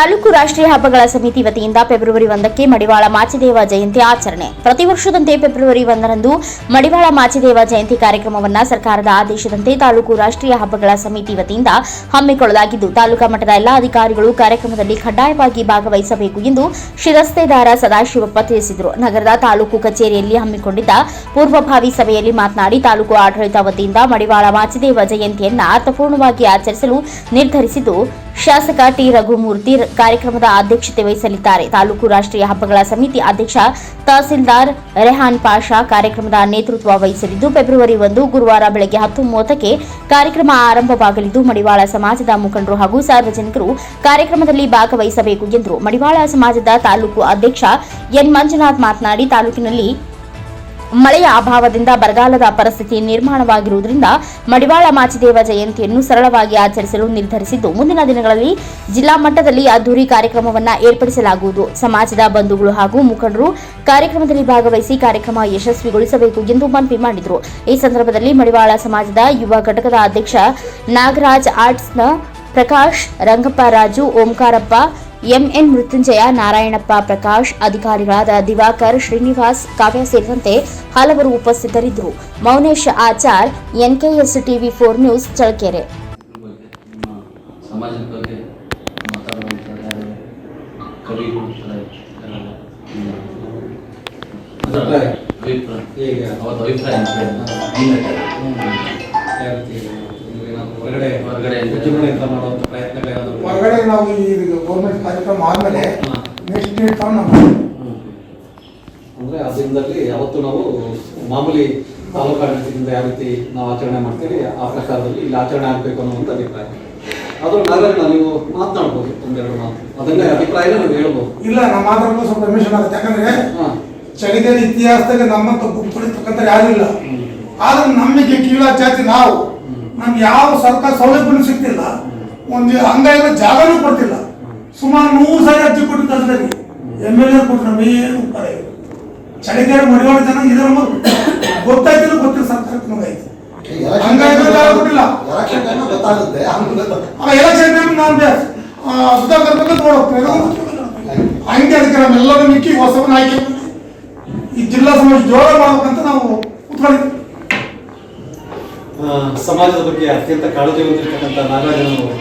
ತಾಲೂಕು ರಾಷ್ಟ್ರೀಯ ಹಬ್ಬಗಳ ಸಮಿತಿ ವತಿಯಿಂದ ಫೆಬ್ರವರಿ ಒಂದಕ್ಕೆ ಮಡಿವಾಳ ಮಾಚಿದೇವ ಜಯಂತಿ ಆಚರಣೆ. ಪ್ರತಿ ವರ್ಷದಂತೆ ಫೆಬ್ರವರಿ ಒಂದರಂದು ಮಡಿವಾಳ ಮಾಚಿದೇವ ಜಯಂತಿ ಕಾರ್ಯಕ್ರಮವನ್ನು ಸರ್ಕಾರದ ಆದೇಶದಂತೆ ತಾಲೂಕು ರಾಷ್ಟ್ರೀಯ ಹಬ್ಬಗಳ ಸಮಿತಿ ವತಿಯಿಂದ ಹಮ್ಮಿಕೊಳ್ಳಲಾಗಿದ್ದು, ತಾಲೂಕಾ ಮಟ್ಟದ ಎಲ್ಲಾ ಅಧಿಕಾರಿಗಳು ಕಾರ್ಯಕ್ರಮದಲ್ಲಿ ಕಡ್ಡಾಯವಾಗಿ ಭಾಗವಹಿಸಬೇಕು ಎಂದು ಶಿರಸ್ತೆದಾರ ಸದಾಶಿವಪ್ಪ ತಿಳಿಸಿದರು. ನಗರದ ತಾಲೂಕು ಕಚೇರಿಯಲ್ಲಿ ಹಮ್ಮಿಕೊಂಡಿದ್ದ ಪೂರ್ವಭಾವಿ ಸಭೆಯಲ್ಲಿ ಮಾತನಾಡಿ, ತಾಲೂಕು ಆಡಳಿತ ವತಿಯಿಂದ ಮಡಿವಾಳ ಮಾಚಿದೇವ ಜಯಂತಿಯನ್ನ ಅರ್ಥಪೂರ್ಣವಾಗಿ ಆಚರಿಸಲು ನಿರ್ಧರಿಸಿದ್ದು ಶಾಸಕ ಟಿ ರಘುಮೂರ್ತಿ ಕಾರ್ಯಕ್ರಮದ ಅಧ್ಯಕ್ಷತೆ ವಹಿಸಲಿದ್ದಾರೆ. ತಾಲೂಕು ರಾಷ್ಟ್ರೀಯ ಹಬ್ಬಗಳ ಸಮಿತಿ ಅಧ್ಯಕ್ಷ ತಹಸೀಲ್ದಾರ್ ರೆಹಾನ್ ಪಾಷಾ ಕಾರ್ಯಕ್ರಮದ ನೇತೃತ್ವ ವಹಿಸಲಿದ್ದು, ಫೆಬ್ರವರಿ ಒಂದು, ಗುರುವಾರ ಬೆಳಗ್ಗೆ ಹತ್ತು ಮೂವತ್ತಕ್ಕೆ ಕಾರ್ಯಕ್ರಮ ಆರಂಭವಾಗಲಿದ್ದು, ಮಡಿವಾಳ ಸಮಾಜದ ಮುಖಂಡರು ಹಾಗೂ ಸಾರ್ವಜನಿಕರು ಕಾರ್ಯಕ್ರಮದಲ್ಲಿ ಭಾಗವಹಿಸಬೇಕು ಎಂದರು. ಮಡಿವಾಳ ಸಮಾಜದ ತಾಲೂಕು ಅಧ್ಯಕ್ಷ ಎನ್ ಮಂಜುನಾಥ್ ಮಾತನಾಡಿ, ತಾಲೂಕಿನಲ್ಲಿ ಮಳೆಯ ಅಭಾವದಿಂದ ಬರಗಾಲದ ಪರಿಸ್ಥಿತಿ ನಿರ್ಮಾಣವಾಗಿರುವುದರಿಂದ ಮಡಿವಾಳ ಮಾಚಿದೇವ ಜಯಂತಿಯನ್ನು ಸರಳವಾಗಿ ಆಚರಿಸಲು ನಿರ್ಧರಿಸಿದ್ದು, ಮುಂದಿನ ದಿನಗಳಲ್ಲಿ ಜಿಲ್ಲಾ ಮಟ್ಟದಲ್ಲಿ ಅದ್ದೂರಿ ಕಾರ್ಯಕ್ರಮವನ್ನು ಏರ್ಪಡಿಸಲಾಗುವುದು. ಸಮಾಜದ ಬಂಧುಗಳು ಹಾಗೂ ಮುಖಂಡರು ಕಾರ್ಯಕ್ರಮದಲ್ಲಿ ಭಾಗವಹಿಸಿ ಕಾರ್ಯಕ್ರಮ ಯಶಸ್ವಿಗೊಳಿಸಬೇಕು ಎಂದು ಮನವಿ ಮಾಡಿದರು. ಈ ಸಂದರ್ಭದಲ್ಲಿ ಮಡಿವಾಳ ಸಮಾಜದ ಯುವ ಘಟಕದ ಅಧ್ಯಕ್ಷ ನಾಗರಾಜ್ ಆರ್ಟ್ಸ್ನ ಪ್ರಕಾಶ್ ರಂಗಪ್ಪ ರಾಜು, ಓಂಕಾರಪ್ಪ ಎಂಎನ್ ಮೃತ್ಯುಂಜಯ ನಾರಾಯಣಪ್ಪ ಪ್ರಕಾಶ್, ಅಧಿಕಾರಿಗಳಾದ ದಿವಾಕರ್, ಶ್ರೀನಿವಾಸ್ ಕಾವ್ಯ ಸೇರಿದಂತೆ ಹಲವರು ಉಪಸ್ಥಿತರಿದ್ದರು Mounesh Achar, NKS TV four news. ಅದರ ಅಭಿಪ್ರಾಯ. ಹೊರಗಡೆ ಹೊರಗಡೆ ಅಂದ್ರೆ? ವಿಜೃಂಭಣೆಯಿಂದ ಮಾಡುವಂಥ ಪ್ರಯತ್ನಗಳೇನಾದ್ರು ಹೊರಗಡೆ ನಾವು ಈ ಗೌರ್ಮೆಂಟ್ ಕಾರ್ಯಕ್ರಮ ಆದ್ಮೇಲೆ ನೆಕ್ಸ್ಟ್ ಡೇಟ್ ನಾವು ಹ್ಮ್. ಅಂದ್ರೆ ಆ ದಿನದಲ್ಲಿ ಯಾವತ್ತು ನಾವು ಮಾಮೂಲಿ ತಾಲೂಕು ಆಡಳಿತದಿಂದ ಯಾವ ರೀತಿ ನಾವು ಆಚರಣೆ ಮಾಡ್ತೀವಿ ಆ ಪ್ರಕಾರದಲ್ಲಿ ಇಲ್ಲಿ ಆಚರಣೆ ಆಗಬೇಕು ಅನ್ನುವಂಥ ಅಭಿಪ್ರಾಯ. ಆದ್ರೂ ನಾಗರಿಕ ನೀವು ಮಾತನಾಡ್ಬೋದು ಒಂದೆರಡು ಮಾತು. ಅದನ್ನೇ ಅಭಿಪ್ರಾಯನ ನಾವು ಹೇಳ್ಬೋದು. ಇಲ್ಲ ನಮ್ಮ ಮಾತಾಡಲು ಸ್ವಲ್ಪ ಪರ್ಮಿಷನ್ ಆಗುತ್ತೆ. ಯಾಕಂದ್ರೆ ಹಾ. ಚಳಿಗಾಲ ಇತಿಹಾಸದಲ್ಲಿ ನಮ್ಮಂತ ಗುಂಪು ಯಾರು ಇಲ್ಲ. ಆದ್ರೆ ನಮಗೆ ಕೀಳ ಜಾತಿ ನಾವು. ನಮ್ಗೆ ಯಾವ ಸರ್ಕಾರ ಸೌಲಭ್ಯನೂ ಸಿಗ್ತಿಲ್ಲ. ಒಂದು ಅಂಗೈಗಳ ಜಾಗನೂ ಕೊಡ್ತಿಲ್ಲ. ಸುಮಾರು ನೂರು ಸಾವಿರ ಅರ್ಜಿ ಕೊಟ್ಟು ಕಳ್ಸಿದ್ರಿ ಎಂ ಎಲ್ ಎ ಕೊಟ್ಟು ನಮ್ಗೆ ಏನು ಇಲ್ಲ. ಚಳಿಗಾಲ ಮಡಿವಾಳ ಜನ ಇದರ ಗೊತ್ತಾಯ್ತಿಲ್ಲ ಗೊತ್ತಿಲ್ಲ ಸರ್ಕಾರಕ್ಕೆ ನಮಗಾಯ್ತು ಹಂಗಾಗಿ ಕೊಟ್ಟಿಲ್ಲ. ಎಲೆಕ್ಷನ್ ಟೈಮ್ ಸುಧಾಕರ್ ಹಂಗೆ ಅದಕ್ಕೆ ನಮ್ಮೆಲ್ಲರೂ ಮಿಕ್ಕಿ ಹೊಸವನ್ನ ಆಯ್ಕೆ ಈ ಜಿಲ್ಲಾ ಸಮಾಜ ಜೋರ ಮಾಡ್ಬೇಕಂತ ನಾವು ಕೂತ್ಕೊಂಡಿದ್ವಿ ಆ, ಸಮಾಜದ ಬಗ್ಗೆ ಅತ್ಯಂತ ಕಾಳಜಿ ಹೊಂದಿರತಕ್ಕಂಥ ನಾಗರಾಜನವರು